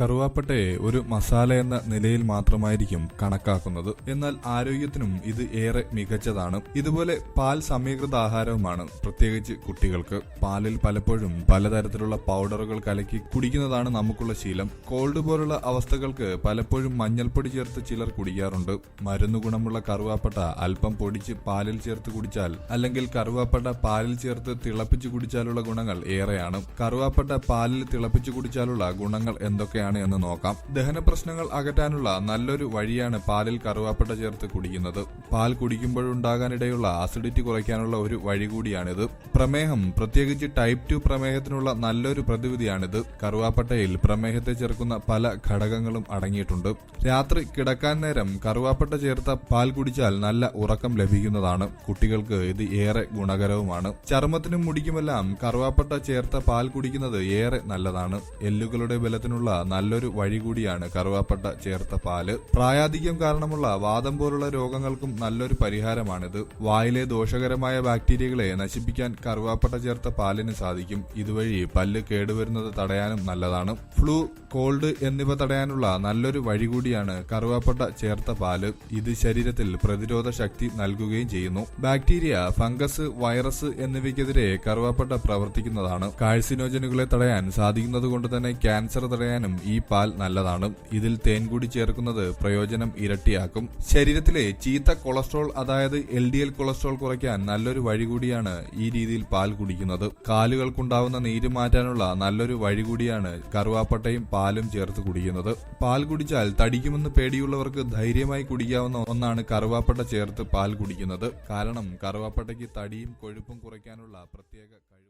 കറുവാപ്പട്ടയെ ഒരു മസാല എന്ന നിലയിൽ മാത്രമായിരിക്കും കണക്കാക്കുന്നത്. എന്നാൽ ആരോഗ്യത്തിനും ഇത് ഏറെ മികച്ചതാണ്. ഇതുപോലെ പാൽ സമീകൃത ആഹാരവുമാണ് പ്രത്യേകിച്ച് കുട്ടികൾക്ക്. പാലിൽ പലപ്പോഴും പലതരത്തിലുള്ള പൗഡറുകൾ കലക്കി കുടിക്കുന്നതാണ് നമുക്കുള്ള ശീലം. കോൾഡ് പോലുള്ള അവസ്ഥകൾക്ക് പലപ്പോഴും മഞ്ഞൾപ്പൊടി ചേർത്ത് ചിലർ കുടിക്കാറുണ്ട്. മരുന്ന് ഗുണമുള്ള കറുവാപ്പട്ട അല്പം പൊടിച്ച് പാലിൽ ചേർത്ത് കുടിച്ചാൽ അല്ലെങ്കിൽ കറുവാപ്പട്ട പാലിൽ ചേർത്ത് തിളപ്പിച്ച് കുടിച്ചാലുള്ള ഗുണങ്ങൾ ഏറെയാണ്. കറുവാപ്പട്ട പാലിൽ തിളപ്പിച്ച് കുടിച്ചാലുള്ള ഗുണങ്ങൾ എന്തൊക്കെയാണ്? എന്ന് നോക്കാം. ദഹന പ്രശ്നങ്ങൾ അകറ്റാനുള്ള നല്ലൊരു വഴിയാണ് പാലിൽ കറുവാപ്പട്ട ചേർത്ത് കുടിക്കുന്നത്. പാൽ കുടിക്കുമ്പോഴുണ്ടാകാനിടയുള്ള ആസിഡിറ്റി കുറയ്ക്കാനുള്ള ഒരു വഴി കൂടിയാണിത്. പ്രമേഹം പ്രത്യേകിച്ച് ടൈപ്പ് ടു പ്രമേഹത്തിനുള്ള നല്ലൊരു പ്രതിവിധിയാണിത്. കറുവാപ്പട്ടയിൽ പ്രമേഹത്തെ ചേർക്കുന്ന പല ഘടകങ്ങളും അടങ്ങിയിട്ടുണ്ട്. രാത്രി കിടക്കാൻ നേരം കറുവാപ്പട്ട ചേർത്ത പാൽ കുടിച്ചാൽ നല്ല ഉറക്കം ലഭിക്കുന്നതാണ്. കുട്ടികൾക്ക് ഇത് ഏറെ ഗുണകരവുമാണ്. ചർമ്മത്തിനും മുടിക്കുമെല്ലാം കറുവാപ്പട്ട ചേർത്ത പാൽ കുടിക്കുന്നത് ഏറെ നല്ലതാണ്. എല്ലുകളുടെ ബലത്തിനുള്ള നല്ലൊരു വഴി കൂടിയാണ് കറുവാപ്പട്ട ചേർത്ത പാൽ. പ്രായാധിക്യം കാരണമുള്ള വാദം പോലുള്ള രോഗങ്ങൾക്കും നല്ലൊരു പരിഹാരമാണിത്. വായിലെ ദോഷകരമായ ബാക്ടീരിയകളെ നശിപ്പിക്കാൻ കറുവാപ്പട്ട ചേർത്ത പാലിന് സാധിക്കും. ഇതുവഴി പല്ല് കേടുവരുന്നത് തടയാനും നല്ലതാണ്. ഫ്ലൂ കോൾഡ് എന്നിവ തടയാനുള്ള നല്ലൊരു വഴി കൂടിയാണ് കറുവാപ്പട്ട ചേർത്ത പാൽ. ഇത് ശരീരത്തിൽ പ്രതിരോധ ശക്തി നൽകുകയും ചെയ്യുന്നു. ബാക്ടീരിയ ഫംഗസ് വൈറസ് എന്നിവയ്ക്കെതിരെ കറുവാപ്പട്ട പ്രവർത്തിക്കുന്നതാണ്. കാഴ്സിനോജനുകളെ തടയാൻ സാധിക്കുന്നത് കൊണ്ട് തന്നെ ക്യാൻസർ തടയാനും പാൽ നല്ലതാണ്. ഇതിൽ തേൻ കൂടി ചേർക്കുന്നത് പ്രയോജനം ഇരട്ടിയാക്കും. ശരീരത്തിലെ ചീത്ത കൊളസ്ട്രോൾ അതായത് എൽ ഡി എൽ കൊളസ്ട്രോൾ കുറയ്ക്കാൻ നല്ലൊരു വഴി കൂടിയാണ് ഈ രീതിയിൽ പാൽ കുടിക്കുന്നത്. കാലുകൾക്കുണ്ടാവുന്ന നീര് മാറ്റാനുള്ള നല്ലൊരു വഴി കൂടിയാണ് കറുവാപ്പട്ടയും പാലും ചേർത്ത് കുടിക്കുന്നത്. പാൽ കുടിച്ചാൽ തടിക്കുമെന്ന് പേടിയുള്ളവർക്ക് ധൈര്യമായി കുടിക്കാവുന്ന ഒന്നാണ് കറുവാപ്പട്ട ചേർത്ത് പാൽ കുടിക്കുന്നത്. കാരണം കറുവാപ്പട്ടയ്ക്ക് തടിയും കൊഴുപ്പും കുറയ്ക്കാനുള്ള പ്രത്യേക കഴിവുണ്ട്